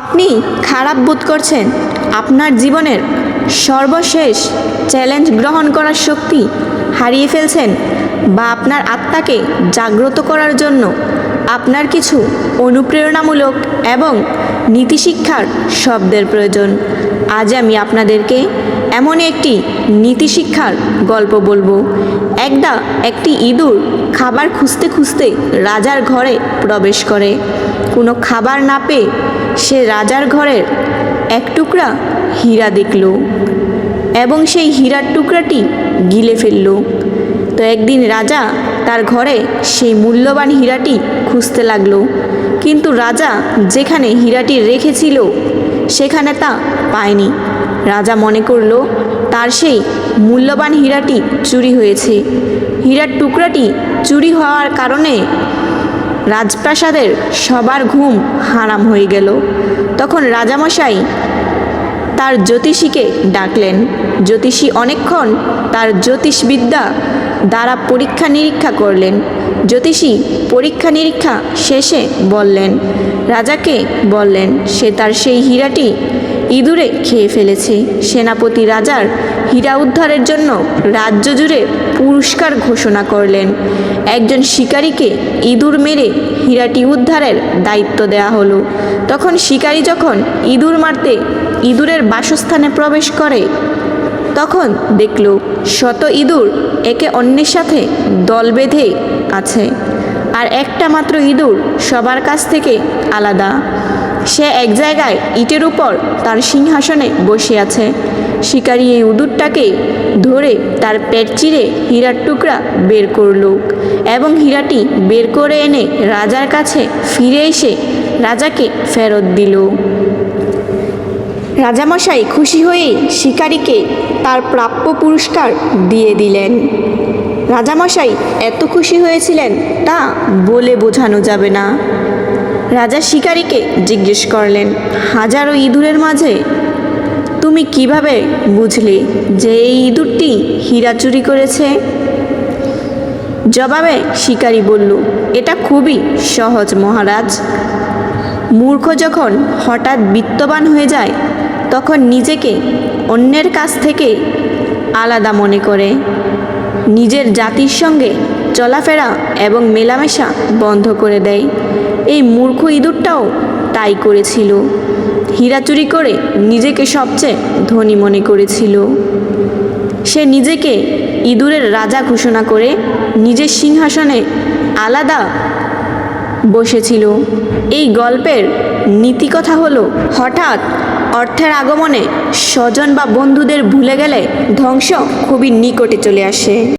আপনি খারাপ বোধ করছেন। আপনার জীবনের সর্বশেষ চ্যালেঞ্জ গ্রহণ করার শক্তি হারিয়ে ফেলছেন বা আপনার আত্মাকে জাগ্রত করার জন্য আপনার কিছু অনুপ্রেরণামূলক এবং নীতিশিক্ষার শব্দের প্রয়োজন। আজ আমি আপনাদেরকে এমন একটি নীতিশিক্ষার গল্প বলব। একদা একটি ইঁদুর খাবার খুঁজতে খুঁজতে রাজার ঘরে প্রবেশ করে। কোনো খাবার না পেয়ে সে রাজার ঘরের এক টুকরা হীরা দেখল এবং সেই হীরার টুকরাটি গিলে ফেলল। তো একদিন রাজা তার ঘরে সেই মূল্যবান হীরাটি খুঁজতে লাগল। কিন্তু রাজা যেখানে হীরাটি রেখেছিল, সেখানে তা পায়নি। রাজা মনে করল, তার সেই মূল্যবান হীরাটি চুরি হয়েছে। হীরার টুকরাটি চুরি হওয়ার কারণে রাজপ্রাসাদের সবার ঘুম হারাম হয়ে গেল। তখন রাজামশাই তার জ্যোতিষীকে ডাকলেন। জ্যোতিষী অনেকক্ষণ তার জ্যোতিষবিদ্যা দ্বারা পরীক্ষা নিরীক্ষা করলেন। জ্যোতিষী পরীক্ষা নিরীক্ষা শেষে বললেন, রাজাকে বললেন, সে তার সেই হীরাটি ইঁদুরে খেয়ে ফেলেছে। সেনাপতি রাজার হীরা উদ্ধারের জন্য রাজ্য জুড়ে পুরস্কার ঘোষণা করলেন। একজন শিকারীকে ইঁদুর মেরে হীরাটি উদ্ধারের দায়িত্ব দেওয়া হলো। তখন শিকারী যখন ইঁদুর মারতে ইঁদুরের বাসস্থানে প্রবেশ করে, তখন দেখল শত ইঁদুর একে অন্যের সাথে দল বেঁধে আছে। আর একটা মাত্র ইঁদুর সবার কাছ থেকে আলাদা। সে এক জায়গায় ইটের উপর তার সিংহাসনে বসে আছে। শিকারী এই উদুরটাকে ধরে তার পেট চিরে হীরার টুকরা বের করল এবং হীরাটি বের করে এনে রাজার কাছে ফিরে এসে রাজাকে ফেরত দিল। রাজামশাই খুশি হয়ে শিকারীকে তার প্রাপ্য পুরস্কার দিয়ে দিলেন। রাজামশাই এত খুশি হয়েছিলেন তা বলে বোঝানো যাবে না। রাজা শিকারীকে জিজ্ঞেস করলেন, হাজারো ইঁদুরের মাঝে তুমি কীভাবে বুঝলে যে এই ইঁদুরটি হীরা চুরি করেছে? জবাবে শিকারী বলল, এটা খুবই সহজ মহারাজ। মূর্খ যখন হঠাৎ বিত্তবান হয়ে যায়, তখন নিজেকে অন্যের কাছ থেকে আলাদা মনে করে। নিজের জাতির সঙ্গে চলাফেরা এবং মেলামেশা বন্ধ করে দেয়। এই মূর্খ ইঁদুরটাও তাই করেছিল। হীরা চুরি করে নিজেকে সবচেয়ে ধনী মনে করেছিল। সে নিজেকে ইঁদুরের রাজা ঘোষণা করে নিজের সিংহাসনে আলাদা বসেছিল। এই গল্পের নীতিকথা হলো, হঠাৎ অর্থের আগমনে স্বজন বা বন্ধুদের ভুলে গেলে ধ্বংস খুবই নিকটে চলে আসে।